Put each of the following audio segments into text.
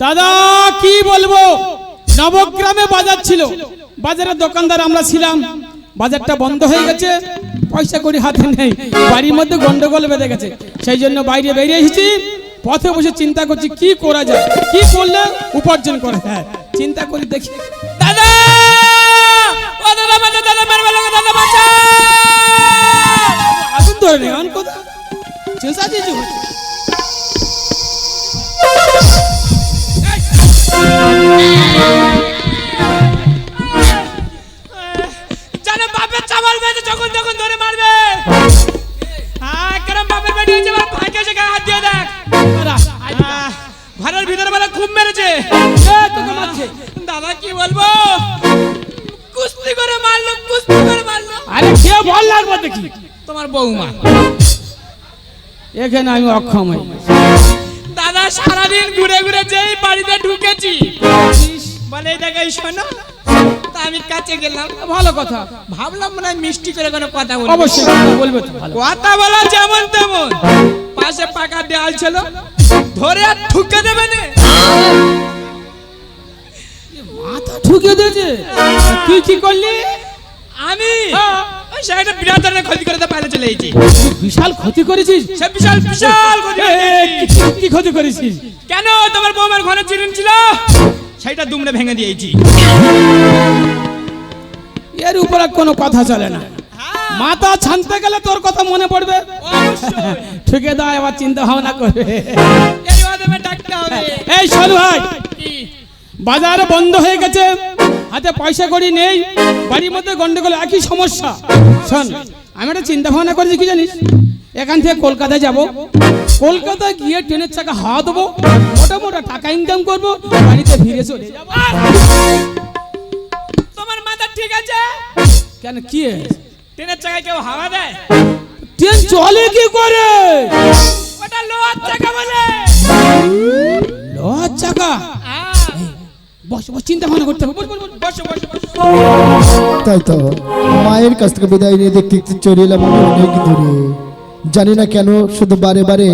দাদা, কি বলব? নবগ্রামে বাজার ছিল। বাজারের দোকানদার আমরা ছিলাম। বাজারটা বন্ধ হয়ে গেছে। পয়সা করি হাতে নেই। বাড়ির মধ্যে গন্ডগোল বেঁধে গেছে। সেই জন্য বাইরে বেরিয়ে এসেছি। পথে বসে চিন্তা করছি, কি করা যায়? কি করলে উপার্জন করা যায়? চিন্তা করি দেখি। দাদা! আগুন ধরে নেই চেঁচি এখানে আমি অক্ষম হই। দাদা সারাদিন ঘুরে ঘুরে যেই বাড়িতে ঢুকেছি বলে দেখাই শোনো তা আমি কাছে গেলাম। ভালো কথা। ভাবলাম মনে হয় মিষ্টি করে কোনো কথা বলব। অবশ্যই বলবে তো। কথা বলা যেমন তেমন। পাশে পাকা দেয়াল ছিল। ধরে আর ঠুকে দেবে না। মাথা ঠুকে দিয়েছে তুই কি করলি? আমি ওই সেটা বিরাট ধরনের ক্ষতি করে তো বাইরে চলে এসেছি। বিশাল ক্ষতি করেছিস? সে বিশাল বিশাল ক্ষতি এ, করে এ, দিয়েছি। কি- কি ক্ষতি করেছিস? কেন তোমার বৌমার ঘরে চিরিন ছিল? সেটা দুমড়ে ভেঙে দিয়েছি। এর উপর কোনো কথা চলে না। মাথা ছানতে গেলে তোর কথা মনে পড়বে? অবশ্যই। ঠুকে দাও এবার চিন্তা ভাবনা করবে। এর মাধ্যমে ডাকতে হবে। এই সরু ভাই। বাজার বন্ধ হয়ে গেছে। হাতে পয়সা করি নেই বাড়ির মধ্যে গন্ডগোল একই সমস্যা। শোন আমি একটা চিন্তা ভাবনা করেছি কি জানিস? এখান থেকে কলকাতায় যাব। কলকাতায় গিয়ে ট্রেনের চাকা হাওয়া দেবো মোটা মোটা টাকা ইনকাম করব বাড়িতে ফিরে চলে যাব! তোমার মাথা ঠিক আছে? কেন কি ট্রেনের চাকায় কেউ হাওয়া দেয়? ট্রেন চলে কি করে? ওটা লোহার চাকা বলে। তাই তো। মায়ের কাছ থেকে বিদায় নিয়ে দেখতে দেখতে চলে জানি না কেন শুধু বারে বারে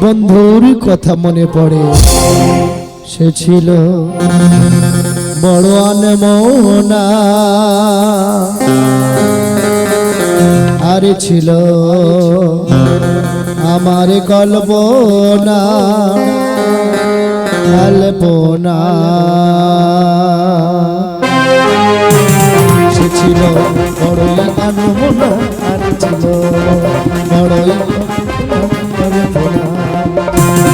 বন্ধুর কথা মনে পড়ে। সে ছিল বড় আনমনা। আরে ছিল আমার কল্পনা কল্পনা। আনমনা আর ছিল। বড়ই আনমনা।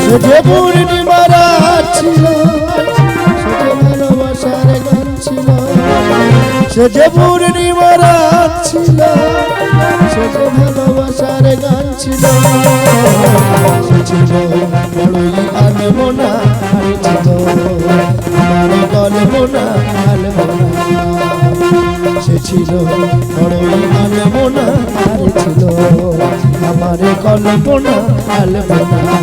সে যে পূর্ণিমা রাত ছিল যে ভালোবাসার গান ছিল, সে যে ছিল, সে ভালোবাসার ছিল আমার কল্পনা আলমনা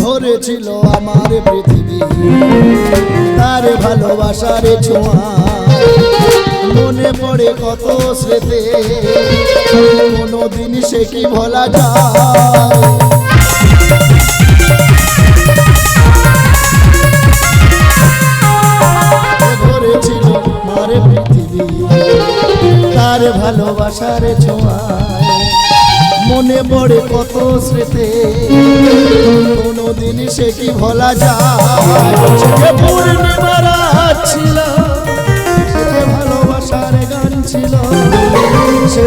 ধরেছিল আমার পৃথিবী তার ভালোবাসার ছোঁয়া। মনে পড়ে কত স্মৃতি। কোনো দিন সে কি ভোলা যায়? তার ভালোবাসার ছোঁয়ায় মনে পড়ে কত স্মৃতি, কোনদিন সে কি ভোলা যায়?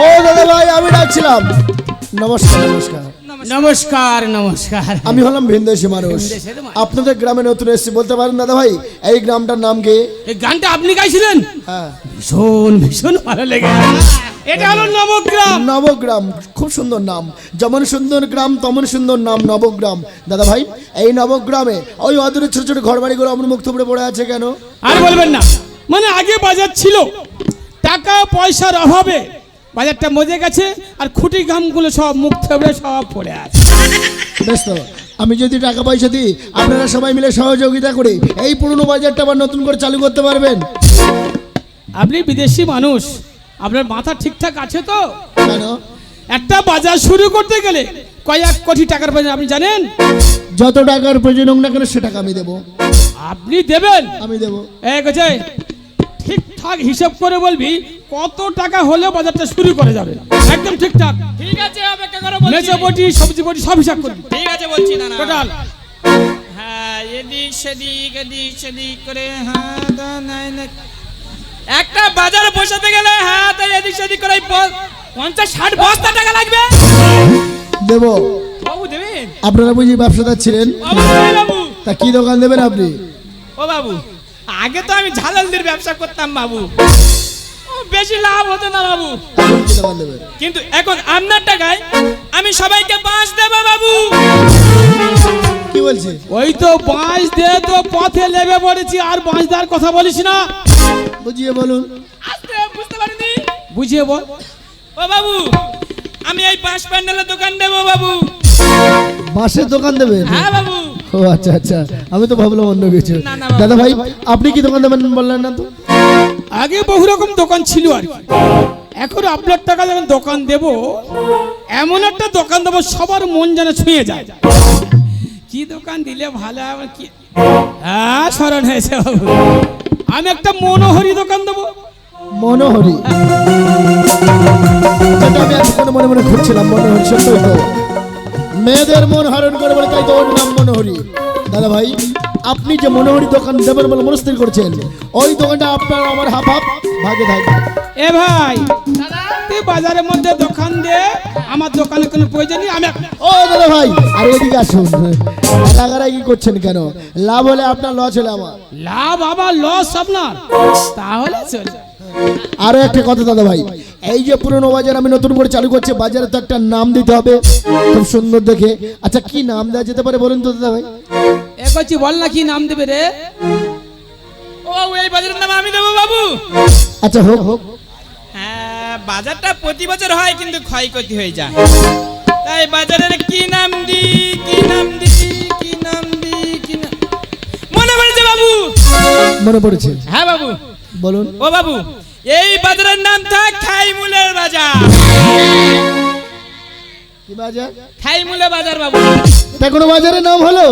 ও দাদা ভাই আমি ডাকছিলাম। নমস্কার নমস্কার। নমস্কার নমস্কার। আমি হলাম ভিনদেশি মানুষ। আপনাদের গ্রামে নতুন এসেছি বলতে পারেন দাদা ভাই এই গ্রামটার নাম কি? এই গানটা আপনি গাইছিলেন? হ্যাঁ। ভীষণ ভীষণ ভালো লেগে এটা হলো নবগ্রাম। নবগ্রাম খুব সুন্দর নাম। যেমন সুন্দর গ্রাম তেমন সুন্দর নাম নবগ্রাম। দাদা ভাই এই নবগ্রামে ওই অদূরে ছোট ছোট ঘর বাড়িগুলো আমার মুখ থুবড়ে পড়ে আছে কেন? আর বলবেন না। মানে আগে বাজার ছিল। টাকা পয়সার অভাবে বাজারটা মজে গেছে আর খুঁটি ঘামগুলো সব মুখ থেবড়ে সব পড়ে আছে। বেশ তো আমি যদি টাকা পয়সা দিই আপনারা সবাই মিলে সহযোগিতা করে এই পুরনো বাজারটা আবার নতুন করে চালু করতে পারবেন। আপনি বিদেশি মানুষ আপনার মাথা ঠিকঠাক আছে তো? কেন? একটা বাজার শুরু করতে গেলে কয়েক কোটি টাকার প্রয়োজন আপনি জানেন? যত টাকার প্রয়োজন হোক না কেন সে টাকা আমি দেবো। আপনি দেবেন? আমি দেবো। এক আছে ঠিকঠাক হিসাব করে বলবি কত টাকা হলে বাজারটা শুরু করে যাবে। একদম ঠিকঠাক। ঠিক আছে অপেক্ষা করো বলছি? বটি সবজি বটি সব হিসাব করবি। ঠিক আছে বলছি না না টোটাল। হ্যাঁ এদিক সেদিক এদিক সেদিক করে হ্যাঁ তা নাই না। একটা বাজারে বসাতে গেলে হ্যাঁ তাই এদিক সেদিক করে পঞ্চাশ ষাট বস্তা টাকা লাগবে। দেবো। বাবু দেবেন? আপনারা বুঝি ব্যবসাদার ছিলেন? বাবু। তা কি দোকান দেবেন আপনি? ও বাবু। আগে তো আমি ঝালালদের ব্যবসা করতাম বাবু। বেশি লাভ হতো না বাবু। কিন্তু এখন আপনার টাকায় আমি সবাইকে বাঁশ দেবো বাবু। কি বলছে? ওই তো বাঁশ দিয়ে তো পথে লেবে পড়েছি আর বাঁশ দেওয়ার কথা বলিস না। বুঝিয়ে বলুন। আসতে বুঝতে পারিনি? বুঝিয়ে বল। ও বাবু আমি এই বাঁশ প্যান্ডেলের দোকান দেবো বাবু। বাঁশের দোকান দেবে? হ্যাঁ বাবু। ও আচ্ছা আচ্ছা। আমি তো ভাবলাম অন্য কিছু। দাদা ভাই আপনি কি দোকান দেবেন বললেন না তো? আগে বহু রকম দোকান ছিল আর এখন আপনার টাকা যখন দোকান দেব এমন একটা দোকান দেবো সবার মন যেন ছুঁয়ে যায়। কি দোকান দিলে ভালো হবে কি? হ্যাঁ স্মরণ হয়েছে বাবু। আমি একটা মনোহরি দোকান দেবো। মনোহরি? আমি মনে মনে খুঁজছিলাম মনোহরি সত্যই তো মেয়েদের মন হরণ করে বলে তাই তো ওর নাম মনোহরি। দাদা ভাই আপনি যে মনোহরি দোকান দেবেন বলে মনস্থির করছেন ওই দোকানটা আপনার আমার হাফ হাফ ভাগে থাকবে এ ভাই তুই বাজারের মধ্যে দোকান দে আমার দোকানে কোনো প্রয়োজন নেই আমি ও দাদা ভাই আর এদিকে আসুন। রাগারাগি করছেন কেন? লাভ হলে আপনার লস হলে আমার। লাভ আবার লস আপনার। তাহলে চলে। আরও একটা কথা দাদা ভাই। এই যে পুরনো বাজার আমি নতুন করে চালু করছি বাজারে তো একটা নাম দিতে হবে। খুব সুন্দর দেখে। আচ্ছা কি নাম দেওয়া যেতে পারে বলুন তো দাদা ভাই? এ করছি বল না কি নাম দেবে রে। ও বাবু এই বাজারের নাম আমি দেবো বাবু। আচ্ছা হোক হোক। হ্যাঁ বাজারটা প্রতি বছর হয় কিন্তু ক্ষয়ক্ষতি হয়ে যায়। তাই বাজারের কি নাম দি কি নাম দি কি নাম দি কি নাম মনে পড়েছে বাবু? মনে পড়েছে। হ্যাঁ বাবু। বলুন। ও বাবু এই বাজারের নাম থাক খাইমুলের বাজার। কি বাজার? খাইমুলের বাজার বাবু। তা কোনো বাজারের নাম হলো?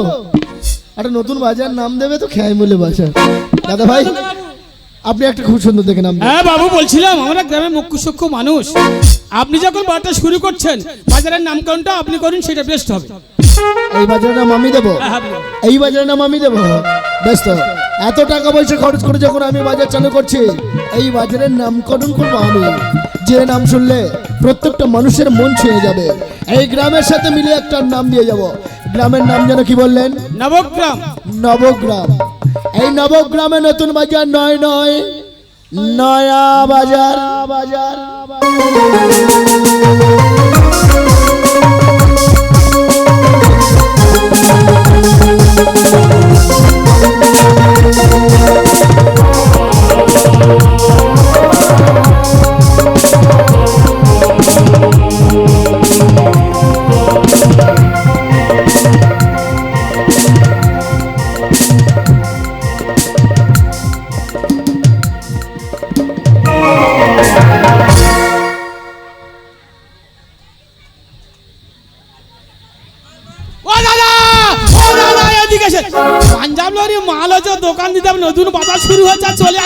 একটা নতুন বাজার নাম দেবে তো খেয়াই মূল্যে বাজার। দাদা ভাই আপনি একটা খুব সুন্দর দেখে নাম হ্যাঁ বাবু বলছিলাম আমরা গ্রামের মুখ্য সূক্ষ্ম মানুষ। আপনি যখন বারটা শুরু করছেন বাজারের নামকরণটা আপনি করুন সেটা বেস্ট হবে। এই বাজারের নাম আমি দেবো? হ্যাঁ, এই বাজারের নাম আমি দেবো? বেশ এত টাকা পয়সা খরচ করে যখন আমি বাজার চালু করছি এই বাজারের নামকরণ করব আমি। যে নাম শুনলে প্রত্যেকটা মানুষের মন ছুঁয়ে যাবে। এই গ্রামের সাথে মিলে একটা নাম দিয়ে যাব। গ্রামের নাম যেন কি বললেন? নবগ্রাম। নবগ্রাম। এই নবগ্রামে নতুন বাজার নয় নয় নয়া বাজার। বাজার ও দোকান দিতে হবে নতুন বাজার শুরু হয়েছে চলে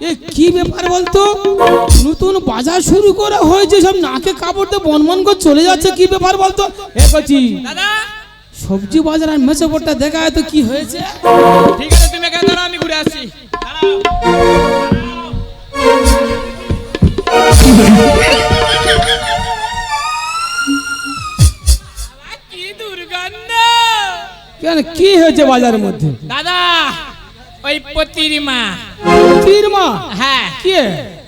এ কি ব্যাপার বলতো? নতুন বাজার শুরু করে হয়েছে সব নাকে কাপড় দিয়ে বনমন করে চলে যাচ্ছে কি ব্যাপার বলতো? এ কচি সবজি বাজার আর মেসে পড়তে দেখা তো কি হয়েছে? ঠিক আছে তুমি আমি ঘুরে আসছি। হচ্ছে বাজারের মধ্যে? দাদা ওই পতির মা হ্যাঁ। কে?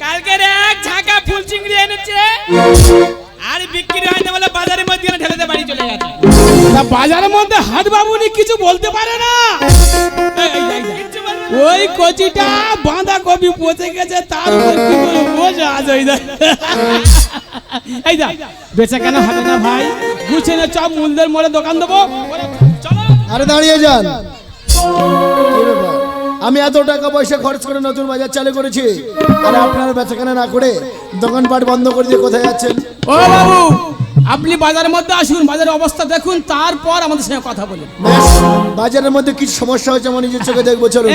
কালকের এক ঝাঁকা ফুল চিংড়ি এনেছে। আর বিক্রি হয় না বলে বাজারের মধ্যে দিয়ে বাড়ি চলে গেছে। তা বাজারের মধ্যে হাট বাবুনি কিছু বলতে পারে না। ওই কচিটা বাঁধা কপি পচে গেছে তার কি বোঝা আজ ওই। এই দা বেচা কেন হবে না ভাই। গুছিয়ে না চপ মূলদের মোড়ে দোকান দেবো। আরে দাঁড়িয়ে যান। আমি এত টাকা পয়সা খরচ করে নতুন বাজার চালু করেছি আর আপনারা বেচাকেনা না করে দোকানপাট বন্ধ করে দিয়ে কোথায় যাচ্ছেন? ও বাবু আপনি বাজারের মধ্যে আসুন বাজারের অবস্থা দেখুন তারপর আমাদের সঙ্গে কথা বলুন। বাজারের মধ্যে কিছু সমস্যা হয়েছে আমার নিজের চোখে দেখব চলুন।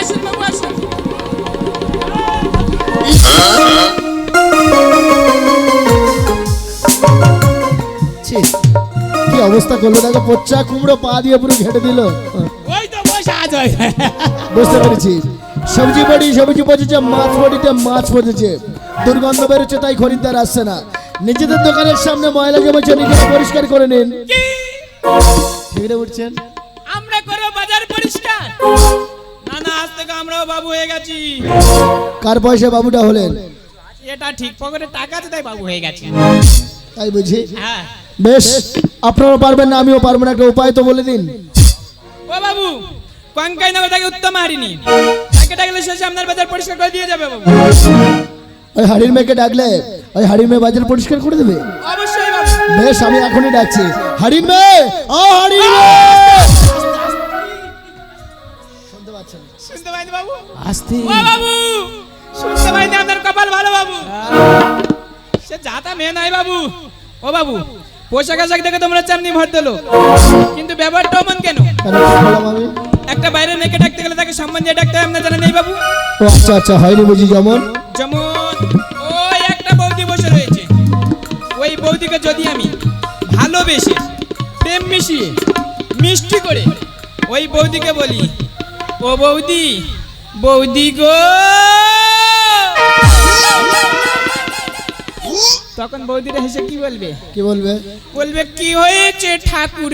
আসুন বাবু কি অবস্থা করল? দেখো পচ্চা কুমড়ো পা দিয়ে পুরো ঘেটে দিল। বুঝতে পেরেছি। সবজি বড়ি সবজি পচেছে মাছ বড়িতে মাছ পচেছে। দুর্গন্ধ বেরোচ্ছে তাই খরিদ্দার আসছে না। নিজেদের দোকানের সামনে ময়লা জমেছে নিজেরা পরিষ্কার করে নিন? উঠছেন আমরা করো বাজার পরিষ্কার। না না আজ থেকে আমরাও বাবু হয়ে গেছি। কার পয়সা বাবুটা হলেন? এটা ঠিক পকেটে টাকা আছে তাই বাবু হয়ে গেছে। তাই বুঝি? হ্যাঁ। বেশ। আপনারাও পারবেন না আমিও পারব না একটা উপায় তো বলে দিন। ও বাবু কঙ্কাই নগর থেকে উত্তম হারিনি তাকে ডাকলে শেষে আপনার বাজার পরিষ্কার করে দিয়ে যাবে বাবু। ওই হাড়ির মেয়েকে ডাকলে ওই হাড়ির মেয়ে বাজার পরিষ্কার করে দেবে? অবশ্যই বাবু। বেশ আমি এখনই ডাকছি। হাড়ির মেয়ে ও হাড়ির মেয়ে! শুনতে পাইনি বাবু। আসতে। ও বাবু শুনতে পাইনি আপনার কপাল ভালো বাবু। সে যাতা মেয়ে নাই বাবু। ও বাবু পোশাক আশাক দেখে তোমরা চামনি দিলো কিন্তু ব্যাপারটা অমন কেন? একটা বাইরে মেয়েকে ডাকতে গেলে তাকে সম্মান দিয়ে ডাকতে হয় আপনার জানা নেই বাবু। আচ্ছা আচ্ছা হয়নি বুঝি যেমন? যেমন ওই একটা বৌদি বসে রয়েছে। ওই বৌদিকে যদি আমি ভালোবেসে প্রেম মিশিয়ে মিষ্টি করে ওই বৌদিকে বলি ও বৌদি বৌদি গো! তখন বৌদিরা হেসে কি বলবে? কি বলবে? বলবে কি হয়েছে ঠাকুর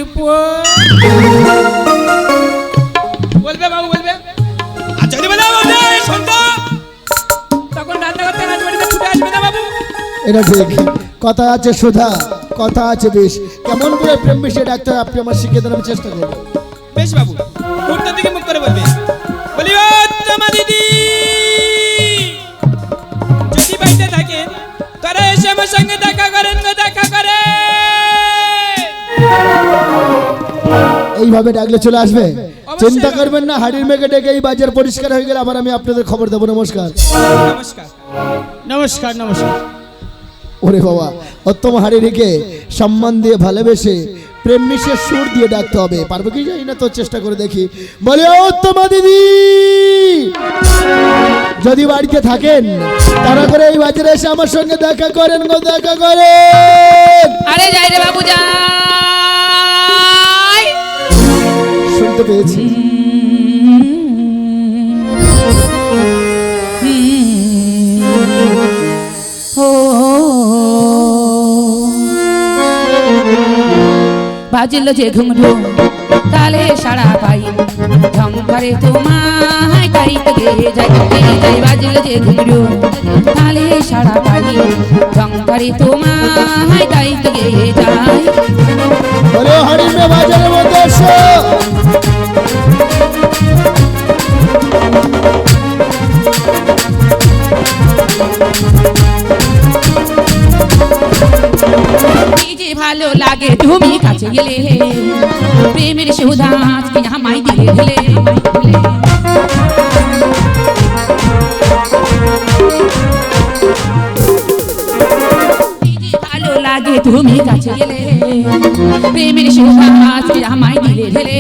বলবে বাবু বলবে। তখন রান্না করতে রাজবাড়িতে ছুটে আসবে না বাবু? এটা ঠিক। কথা আছে সুধা কথা আছে বেশ। কেমন করে প্রেম মিশিয়ে ডাকতে হয় আপনি আমার শিখিয়ে আমি চেষ্টা করব। বেশ বাবু উত্তর দিকে মুখ করে বলবে। এইভাবে ডাকলে চলে আসবে? চিন্তা করবেন না হাড়ির মেঘে ডেকে এই বাজার পরিষ্কার হয়ে গেলে আবার আমি আপনাদের খবর দেবো। নমস্কার। নমস্কার। নমস্কার নমস্কার। ওরে বাবা উত্তম হাড়িকে সম্মান দিয়ে ভালোবেসে প্রেম মিশিয়ে সুর দিয়ে ডাকতে হবে। পারব কি জানি না তো চেষ্টা করে দেখি। বলে ও উত্তমা দিদি যদি বাড়িতে থাকেন তারা করে এই বাজারে এসে আমার সঙ্গে দেখা করেন গো দেখা করেন। আরে যাই রে বাবু যাই শুনতে পেয়েছি। বাজিল যে ঘুমরু তালে সারা পাই। ঝঙ্কারে তোমায় তাই তো গে যাই যাই বাজিল যে ঘুমরু তালে সারা পাই। ঝঙ্কারে তোমায় তাই তো গে যাই। বলে ও হাড়ির মেয়ে বাজারের মধ্যে ভালো লাগে তুমি কাছে গেলে প্রেমের সুধা আজকে আমায় দিলে দিলে কি যে ভালো লাগে তুমি কাছে গেলে প্রেমের সুধা আজকে আমায় দিলে দিলে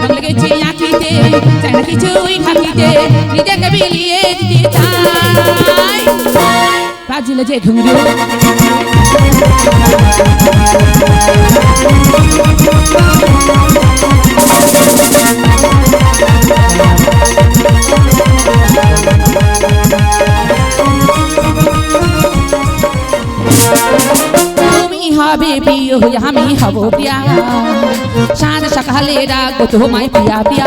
রং লেগেছে আঁখিতে চাই না কিছুই খাকিতে নিজেকে বিলিয়ে বাজিল যে ঘুমরু হবে প্রিয় হয়ে আমি হব প্রিয়া। সাজ সকালে ডাকবো তোমায় পিয়া পিয়া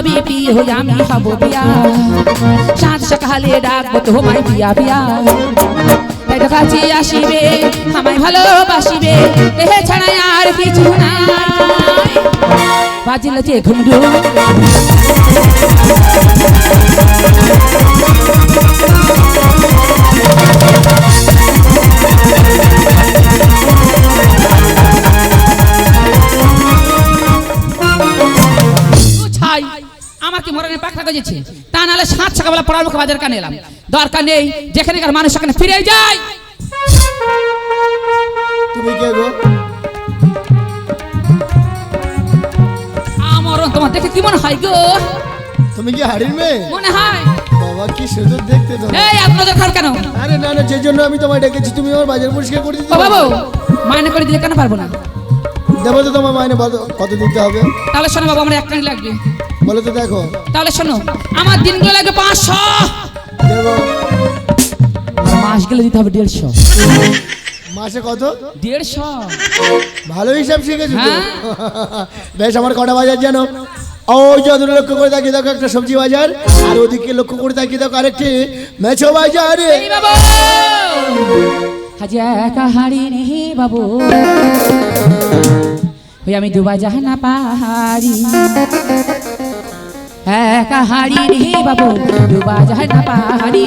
হবে প্রিয় আমি হব বিয়া। সাত সকালে ডাকবো তোমায় বিয়া বিয়া। তাই তো কাছে আসিবে, আমায় ভালোবাসিবে, দেহে ছাড়াই আর কিছু নাই। বাজিল যে ঘুমরু। আমার কি মরণের পাখা গজেছে তা নাহলে সাত সকালবেলা পড়ার মুখে বাজার কানে এলাম? দরকার নেই যেখানেকার মানুষ সেখানে ফিরে যায় তুমি কে গো? আমার তোমার দেখে কি মনে হয় গো? তুমি কি হাড়ির মেয়ে? মনে হয়। বাবা কি সুন্দর দেখতে তো। এই কেন? আরে না না যে জন্য আমি তোমায় ডেকেছি তুমি আমার বাজার পরিষ্কার করে দিতে মাইনে করে দিলে কেন পারব না? দেবো তো তোমার মাইনে কত- দিতে হবে? তাহলে শোনো বাবু আমার একটাই লাগবে। বলো তো দেখো। তাহলে শোনো আমার দিনগুলো লাগবে পাঁচশো। দেবো। আর মাসগুলো দিতে হবে দেড়শো। মাসে কত? দেড়শো। ভালো হিসাব শিখেছো হ্যাঁ। বেশ আমার কটা বাজার জানো? ওই যে দূরে লক্ষ্য করে তাকিয়ে দেখো একটা সবজি বাজার আর ওদিকে লক্ষ্য করে তাকিয়ে দেখো আরেকটি মেছো বাজার। হাড়ি রে বাবু। আমি দুবা জাহানা পাহাড়ি। একা হারি রে বাবু ডুবা যায় পাহাড়ি।